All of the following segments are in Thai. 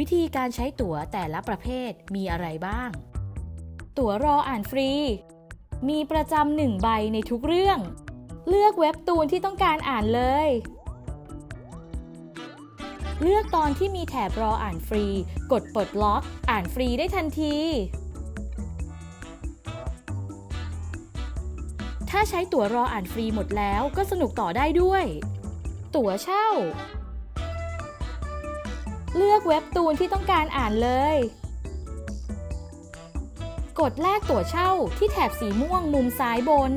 วิธีการใช้ตั๋วแต่ละประเภทมีอะไรบ้าง ตั๋วรออ่านฟรี มีประจำหนึ่งใบในทุกเรื่อง เลือกเว็บตูนที่ต้องการอ่านเลย เลือกตอนที่มีแถบรออ่านฟรี กดปลดล็อก อ่านฟรีได้ทันที ถ้าใช้ตั๋วรออ่านฟรีหมดแล้วก็สนุกต่อได้ด้วย ตั๋วเช่า เลือกเว็บตูนที่ต้องการอ่านเลย กดแลกตั๋วเช่าที่แถบสีม่วงมุมซ้ายบน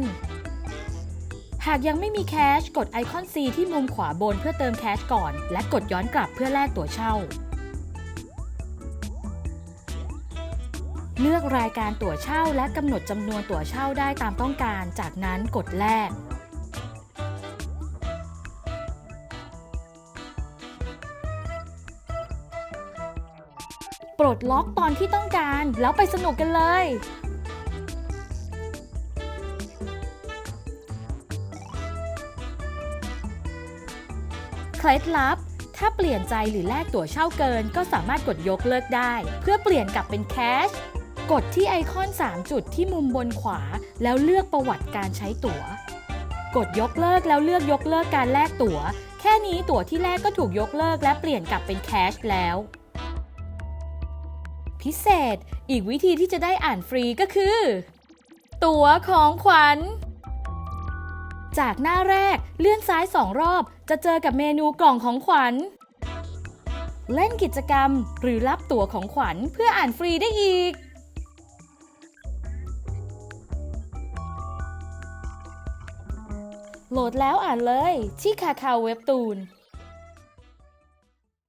หากยังไม่มีแคชกดไอคอน C ที่มุมขวาบนเพื่อเติมแคชก่อน และกดย้อนกลับเพื่อแลกตั๋วเช่า เลือกรายการตั๋วเช่าและกำหนดจำนวนตั๋วเช่าได้ตามต้องการ จากนั้นกดแลก ปลดล็อกตอนที่ต้องการ แล้วไปสนุกกันเลย เคล็ดลับ ถ้าเปลี่ยนใจหรือแลกตั๋วเช่าเกิน ก็สามารถกดยกเลิกได้ เพื่อเปลี่ยนกลับเป็นแคช กดที่ไอคอน 3 จุดที่มุมบนขวา แล้วเลือกประวัติการใช้ตั๋ว กดยกเลิกแล้วเลือกยกเลิกการแลกตั๋ว แค่นี้ตั๋วที่แลกก็ถูกยกเลิกและเปลี่ยนกลับเป็นแคชแล้ว พิเศษ อีกวิธีที่จะได้อ่านฟรีก็คือ ตั๋วของขวัญ จากหน้าแรกเลื่อนซ้ายสองรอบ จะเจอกับเมนูกล่องของขวัญ เล่นกิจกรรมหรือรับตั๋วของขวัญเพื่ออ่านฟรีได้อีกโหลดแล้วอ่านเลยที่คาคาเว็บตูน